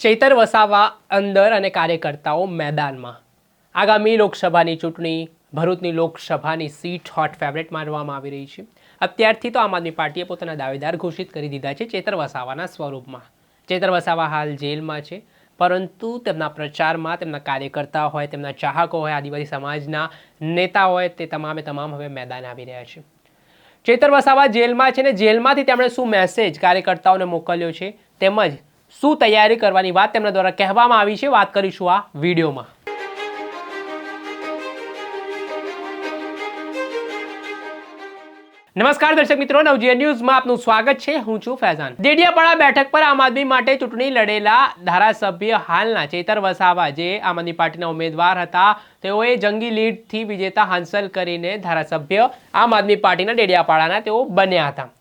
ચૈતર વસાવા અંદર અને કાર્યકર્તાઓ મેદાનમાં. આગામી લોકસભાની ચૂંટણી, ભરૂચની લોકસભાની સીટ હોટ ફેવરેટ માનવામાં આવી રહી છે. અત્યારથી તો આમ આદમી પાર્ટીએ પોતાના દાવેદાર ઘોષિત કરી દીધા છે ચેતર વસાવાના સ્વરૂપમાં. ચેતર વસાવા હાલ જેલમાં છે, પરંતુ તેમના પ્રચારમાં તેમના કાર્યકર્તા હોય, તેમના ચાહકો હોય, આદિવાસી સમાજના નેતા હોય, તે તમામે તમામ હવે મેદાન આવી રહ્યા છે. ચેતર વસાવા જેલમાં છે ને જેલમાંથી તેમણે શું મેસેજ કાર્યકર્તાઓને મોકલ્યો છે? તેમજ શું તૈયારી કરવાની વાત તેમના દ્વારા કહેવામાં આવી છે, વાત કરીશું આ વિડીયોમાં. નમસ્કાર દર્શક મિત્રો, નવજીવન ન્યૂઝમાં આપનું સ્વાગત છે. હું છું ફૈઝાન. દેડિયાપાડા બેઠક પર આમ આદમી માટે ચૂંટણી લડેલા ધારાસભ્ય હાલના ચેતર વસાવા જે આમ આદમી પાર્ટીના ઉમેદવાર હતા, તેઓએ જંગી લીડથી વિજેતા હાંસલ કરીને ધારાસભ્ય આમ આદમી પાર્ટીના ડેડિયાપાડાના તેઓ બન્યા હતા.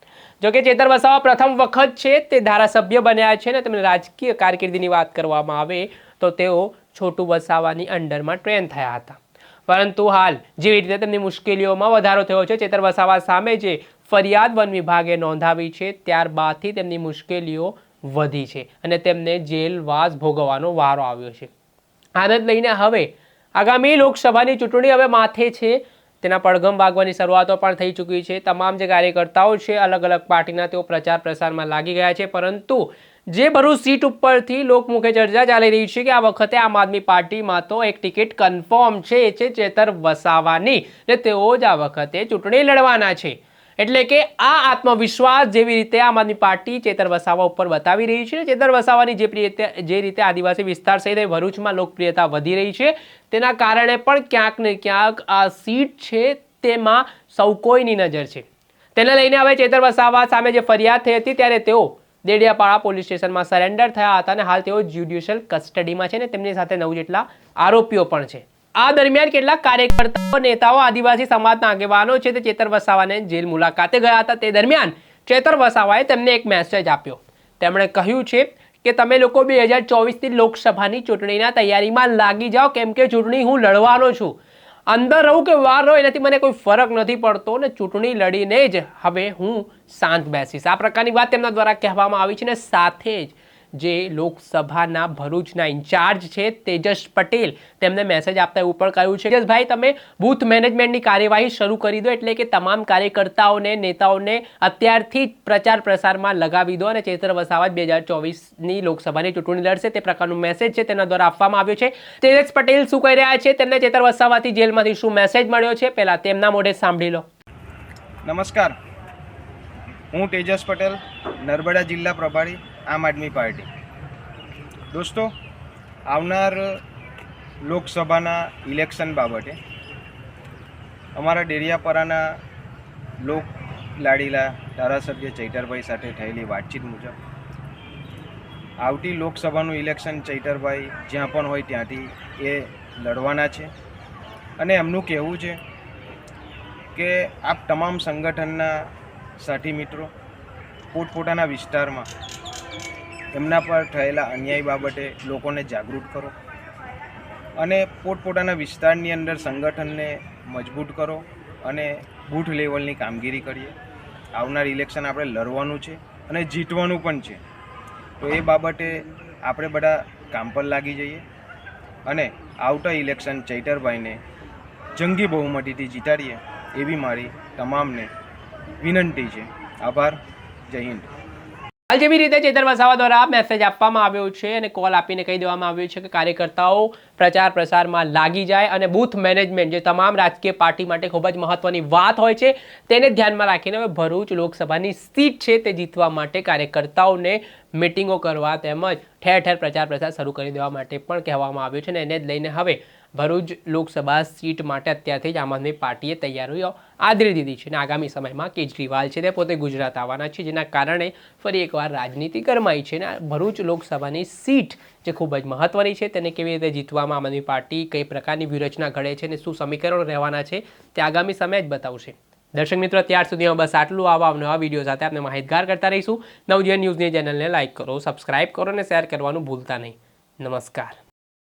જોકે ચેતર વસાવા પ્રથમ વખત છે તે ધારાસભ્ય બન્યા છે ને તેમને રાજકીય કારકિર્દીની વાત કરવામાં આવે તો તેઓ છોટુ વસાવાની અંડરમાં ટ્રેન થયા હતા. પરંતુ હાલ જેવી રીતે તેમની મુશ્કેલીઓમાં વધારો થયો છે, ચેતર વસાવા સામે જે ફરિયાદ વન વિભાગે નોંધાવી છે, ત્યારબાદથી તેમની મુશ્કેલીઓ વધી છે અને તેમને જેલવાસ ભોગવવાનો વારો આવ્યો છે. આને લઈને હવે આગામી લોકસભાની ચૂંટણી હવે માથે છે. તેના પડઘમ વાગવાની શરૂઆતો પણ થઈ ચૂકી છે. તમામ જે કાર્યકર્તાઓ છે અલગ અલગ પાર્ટીના તેઓ પ્રચાર પ્રસારમાં લાગી ગયા છે. પરંતુ જે ભરૂચ સીટ ઉપરથી લોકમુખે ચર્ચા ચાલી રહી છે કે આ વખતે આમ આદમી પાર્ટીમાં તો એક ટિકિટ કન્ફર્મ છે, એ છે ચેતર વસાવાની ને તેઓ જ આ વખતે ચૂંટણી લડવાના છે. એટલે કે આ આત્મવિશ્વાસ જેવી રીતે આમ આદમી પાર્ટી ચેતર વસાવા ઉપર બતાવી રહી છે. ચેતર વસાવાની જે પ્રિય જે રીતે આદિવાસી વિસ્તાર સહિત ભરૂચમાં લોકપ્રિયતા વધી રહી છે. તેના કારણે પણ ક્યાંક ને ક્યાંક આ સીટ છે તેમાં સૌ કોઈની નજર છે. તેને લઈને હવે ચેતર વસાવા સામે જે ફરિયાદ થઈ હતી, ત્યારે તેઓ દેડિયાપાડા પોલીસ સ્ટેશનમાં સરેન્ડર થયા હતા અને હાલ તેઓ જ્યુડિશિયલ કસ્ટડીમાં છે ને તેમની સાથે નવ જેટલા આરોપીઓ પણ છે. આ દરમિયાન કેટલાક કાર્યકર્તાઓ, નેતાઓ, આદિવાસી સમાજના આગેવાનો છે તે ચેતર વસાવાને જેલ મુલાકાતે ગયા હતા. તે દરમિયાન ચેતર વસાવાએ તેમને એક મેસેજ આપ્યો. તેમણે કહ્યું છે કે, તમે લોકો બે હજાર ચોવીસની લોકસભાની ચૂંટણીના તૈયારીમાં લાગી જાઓ, કેમ કે ચૂંટણી હું લડવાનો છું. અંદર રહું કે બહાર રહું, એનાથી મને કોઈ ફરક નથી પડતો ને ચૂંટણી લડીને જ હવે હું શાંત બેસીશ. આ પ્રકારની વાત તેમના દ્વારા કહેવામાં આવી છે ને સાથે જ જે લોકસભાના ભરૂચના ઇન્ચાર્જ છે તેજસ પટેલ. તેમને મેસેજ આપતા એવું પણ કહ્યું છે કે, ભાઈ, તમે બૂથ મેનેજમેન્ટની કાર્યવાહી શરૂ કરી દો એટલે કે તમામ કાર્યકર્તાઓને, નેતાઓને અત્યારથી જ પ્રચાર પ્રસારમાં લગાવી દો અને ચેતર વસાવા બે હજાર ચોવીસની લોકસભાની ચૂંટણી લડશે. તે પ્રકારનું મેસેજ છે તેના દ્વારા આપવામાં આવ્યો છે. તેજસ પટેલ શું કહી રહ્યા છે? તેમને ચેતર વસાવાથી જેલમાંથી શું મેસેજ મળ્યો છે? પહેલાં તેમના મોઢે સાંભળી લો. નમસ્કાર. હું તેજસ પટેલ, નર્મદા જિલ્લા પ્રભારી. આમ આદમી પાર્ટી. દોસ્તો, આવનાર લોકસભાના ઇલેક્શન બાબતે અમારા ડેરિયાપરાના લોક લાડીલા ધારાસભ્ય ચૈતરભાઈ સાથે થયેલી વાતચીત મુજબ, આવતી લોકસભાનું ઇલેક્શન ચૈતરભાઈ જ્યાં પણ હોય ત્યાંથી એ લડવાના છે. અને એમનું કહેવું છે કે આપ તમામ સંગઠનના સાથી મિત્રો, પોતપોતાના વિસ્તારમાં એમના પર થયેલા અન્યાય બાબતે લોકોને જાગૃત કરો અને પોતપોતાના વિસ્તારની અંદર સંગઠનને મજબૂત કરો અને બૂથ લેવલની કામગીરી કરીએ. આવનાર ઇલેક્શન આપણે લડવાનું છે અને જીતવાનું પણ છે. તો એ બાબતે આપણે બધા કામ પર લાગી જઈએ અને આવતા ઇલેક્શન ચૈતરભાઈને જંગી બહુમતીથી જીતાડીએ એવી મારી તમામને વિનંતી છે. આભાર. જય હિન્દ. હાલ જેવી રીતે ચેતર વસાવા દ્વારા મેસેજ આપવામાં આવ્યો છે અને કોલ આપીને કહી દેવામાં આવ્યું છે કે કાર્યકર્તાઓ પ્રચાર પ્રસારમાં લાગી જાય અને બૂથ મેનેજમેન્ટ જે તમામ રાજકીય પાર્ટી માટે ખૂબ જ મહત્વની વાત હોય છે, તેને ધ્યાનમાં રાખીને હવે ભરૂચ લોકસભાની સીટ છે તે જીતવા માટે કાર્યકર્તાઓને મિટિંગો કરવા તેમજ ઠેર ઠેર પ્રચાર પ્રસાર શરૂ કરી દેવા માટે પણ કહેવામાં આવ્યું છે અને એને જ લઈને હવે ભરૂચ લોકસભા સીટ માટે અત્યારથી જ આમ આદમી પાર્ટીએ તૈયારીઓ આદરી દીધી છે અને આગામી સમયમાં કેજરીવાલ છે તે પોતે ગુજરાત આવવાના છે, જેના કારણે ફરી એકવાર રાજનીતિ ગરમાઈ છે અને ભરૂચ લોકસભાની સીટ જે ખૂબ જ મહત્વની છે, તેને કેવી રીતે જીતવામાં આમ આદમી પાર્ટી કઈ પ્રકારની વ્યૂહરચના ઘડે છે અને શું સમીકરણો રહેવાના છે તે આગામી સમય જ બતાવશે. દર્શક મિત્રો, ત્યાર સુધીમાં બસ આટલું. આવા નવા વીડિયો સાથે આપણે માહિતગાર કરતા રહીશું. નવજીવન ન્યૂઝની ચેનલને લાઇક કરો, સબસ્ક્રાઇબ કરો અને શેર કરવાનું ભૂલતા નહીં. નમસ્કાર.